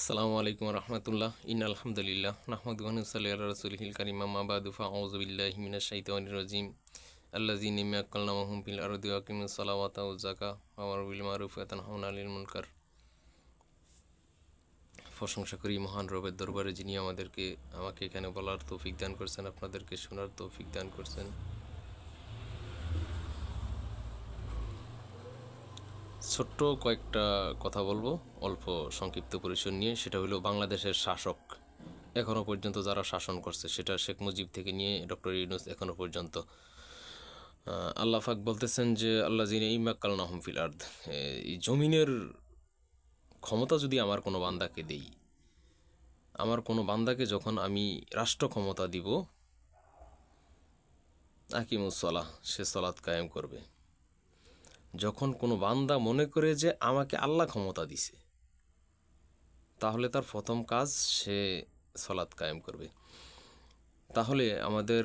আসসালামু আলাইকুম রহমতুল্লাহ। ইন আলহামদুলিল্লাহ নাহমদুল্লাহ রসুলহিল করিমা মাবাদুফা আউজবিল্লাহ মিনা শাইতান রাজিম। আল্লাজি নিমিয়াক্কালনামাহুম ফিল আরদি ওয়াকিম সালাওয়াতা উজ্জাকা আমার বিল মারুফ তানহাউন আলিল মুনকার। প্রশংসা করি মহান রবের দরবারে যিনি আমাদেরকে, আমাকে এখানে বলার তৌফিক দান করছেন, আপনাদেরকে শোনার তৌফিক দান করছেন। ছোট্ট কয়েকটা কথা বলব, অল্প সংক্ষিপ্ত পরিচয় নিয়ে। সেটা হলো বাংলাদেশের শাসক এখনও পর্যন্ত যারা শাসন করছে, সেটা শেখ মুজিব থেকে নিয়ে ডক্টর ইউনুস এখনও পর্যন্ত। আল্লাহ ফাক বলতেছেন যে আল্লাহ জিনে ইমাক্কাল নাহম ফিল আর্দ। এই জমিনের ক্ষমতা যদি আমার কোনো বান্দাকে দেই, আমার কোনো বান্দাকে যখন আমি রাষ্ট্র ক্ষমতা দিব আকিমুসলাহ সে সলাৎ কায়েম করবে। যখন কোনো বান্দা মনে করে যে আমাকে আল্লাহ ক্ষমতা দিছে, তাহলে তার প্রথম কাজ সে সলাৎ কায়েম করবে। তাহলে আমাদের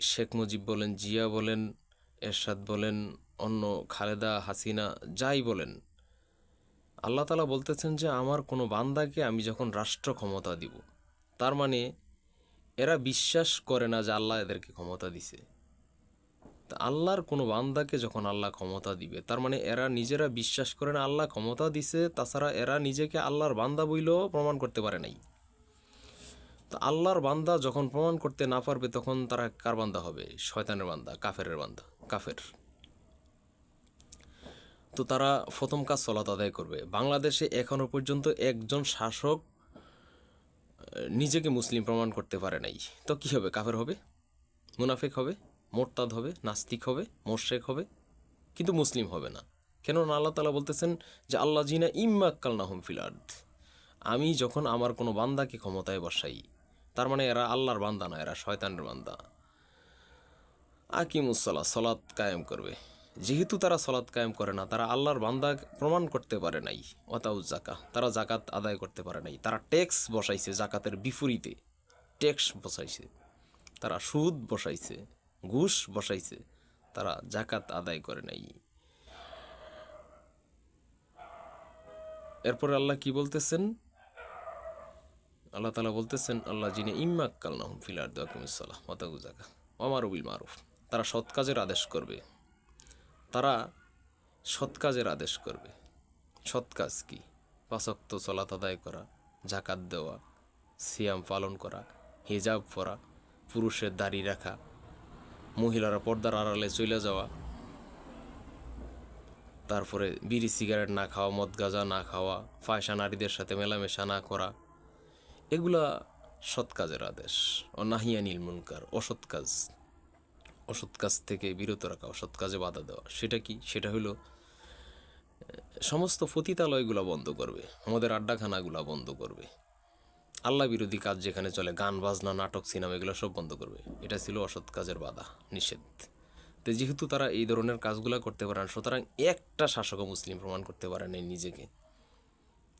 শেখ মুজিব বলেন, জিয়া বলেন, এরশাদ বলেন, অন্য খালেদা, হাসিনা, যাই বলেন, আল্লাহ তালা বলতেছেন যে আমার কোনো বান্দাকে আমি যখন রাষ্ট্র ক্ষমতা দিব, তার মানে এরা বিশ্বাস করে না যে আল্লাহ এদেরকে ক্ষমতা দিছে। তা আল্লাহর কোনো বান্দাকে যখন আল্লাহ ক্ষমতা দিবে, তার মানে এরা নিজেরা বিশ্বাস করে না আল্লাহ ক্ষমতা দিছে, তাছাড়া এরা নিজেকে আল্লাহর বান্দা বইলেও প্রমাণ করতে পারে নাই। তো আল্লাহর বান্দা যখন প্রমাণ করতে না পারবে, তখন তারা কার বান্দা হবে? শয়তানের বান্দা, কাফেরের বান্দা, কাফের। তো তারা প্রথম কাজ সলাত আদায় করবে। বাংলাদেশে এখনও পর্যন্ত একজন শাসক নিজেকে মুসলিম প্রমাণ করতে পারে নাই। তো কি হবে? কাফের হবে? মুনাফেক হবে? মোরতাদ হবে, নাস্তিক হবে মোর্শেক হবে, কিন্তু মুসলিম হবে না। কেননা আল্লাহ তালা বলতেছেন যে আল্লাহ জিনা ইম্মাক্কাল নাহম ফিলার্ড আমি যখন আমার কোনো বান্দাকে ক্ষমতায় বসাই, তার মানে এরা আল্লাহর বান্দা না, এরা শয়তানের বান্দা। আকিমুসলা সলাৎ কায়েম করবে। যেহেতু তারা সলাৎ কায়েম করে না, তারা আল্লাহর বান্দা প্রমাণ করতে পারে নাই। অতাউ জাকা তারা জাকাত আদায় করতে পারে নাই। তারা ট্যাক্স বসাইছে জাকাতের বিপরীতে। ট্যাক্স বসাইছে। তারা সুদ বসাইছে। ঘুষ বসাইছে। তারা জাকাত আদায় করে নাই। এরপরে আল্লাহ কি বলতেছেন? আল্লাহ তালা বলতেছেন আল্লাহ জিনে ইম্মাক্কাল নাহম ফিলার দাকিমুসাল্লাহ মাতাগু জাকা অমারুবিল মারুফ। তারা সৎ কাজের আদেশ করবে। তারা সৎ কাজের আদেশ করবে। সৎ কাজ কি? পাশক্ত চলাত আদায় করা জাকাত দেওয়া, সিয়াম পালন করা, হিজাব পরা, পুরুষের দাড়ি রাখা মহিলারা পর্দার আড়ালে চলে যাওয়া। তারপরে বিড়ি সিগারেট না খাওয়া, মদ গাঁজা না খাওয়া, ফায়সা নারীদের সাথে মেলামেশা না করা, এগুলা সৎ কাজের আদেশ। অনাহিয়া নীল মুনকার, অসৎ কাজ। অসৎ কাজ থেকে বিরত রাখা, অসৎ কাজে বাধা দেওয়া। সেটা কি? সেটা হলো সমস্ত পতিতালয়গুলো বন্ধ করবে, আমাদের আড্ডাখানাগুলো বন্ধ করবে। আল্লাহ বিরোধী কাজ যেখানে চলে, গান, বাজনা, নাটক, সিনেমা, এগুলো সব বন্ধ করবে। এটা ছিল অসৎ কাজের বাধা, নিষেধ। তো যেহেতু তারা এই ধরনের কাজগুলো করতে পারেন সুতরাং একটা শাসকও মুসলিম প্রমাণ করতে পারে না নিজেকে।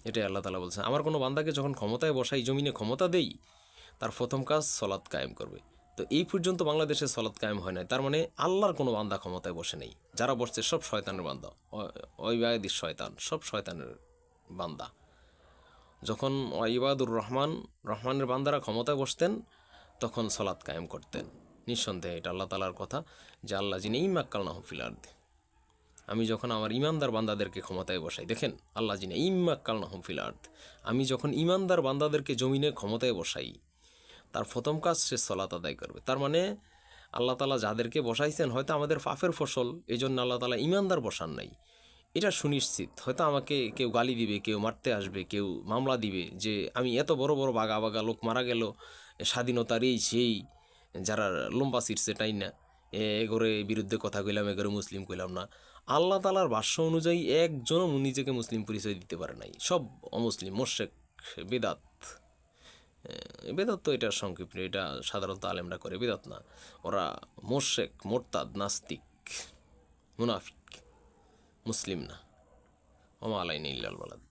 এটাই আল্লাহ তালা বলছেন আমার কোনো বান্দাকে যখন ক্ষমতায় বসাই, জমিনে ক্ষমতা দেই, তার প্রথম কাজ সলাৎ কায়েম করবে। তো এই পর্যন্ত বাংলাদেশে সলাৎ কায়েম হয় নাই। তার মানে আল্লাহর কোনো বান্দা ক্ষমতায় বসে নেই। যারা বসছে সব শয়তানের বান্দা অইবায়দির শয়তান, সব শয়তানের বান্দা। যখন ইবাদুর রহমান, রহমানের বান্দারা ক্ষমতায় বসতেন, তখন সলাৎ কায়েম করতেন। নিঃসন্দেহে এটা আল্লাহ তালার কথা যে আল্লাহ যিনি ইমাক্কাল নাহফিল আর্দে। আমি যখন আমার ইমানদার বান্দাদেরকে ক্ষমতায় বসাই, দেখেন, আল্লাহ জিনে ইম্মাক্কাল নাহম ফিল আর্থ আমি যখন ইমানদার বান্দাদেরকে জমিনে ক্ষমতায় বসাই, তার প্রথম কাজ সে সলাত আদায় করবে। তার মানে আল্লাহ তালা যাদেরকে বসাইছেন, হয়তো আমাদের পাপের ফসল এই জন্য আল্লাহ তালা ইমানদার বসান নাই। এটা সুনিশ্চিত। হয়তো আমাকে কেউ গালি দিবে, কেউ মারতে আসবে, কেউ মামলা দিবে যে আমি এত বড় বড় বাগা বাগা লোক মারা গেল, স্বাধীনতার এই সেই যারা লম্বা সিটছে তাই না? এগোরে বিরুদ্ধে কথা কইলাম এগোরে মুসলিম কইলাম না। আল্লাহ তালার ভাষ্য অনুযায়ী একজনও নিজেকে মুসলিম পরিচয় দিতে পারে নাই। সব অমুসলিম, মোশেক, বেদাত। বেদাত তো এটা সংক্ষিপ্ত, এটা সাধারণত আলেমরা করে, বেদাত না। ওরা মোশেক, মোরতাদ, নাস্তিক, মুনাফিক। মুসলিম না। ওমা আলাইন ইল্লাল বালাদ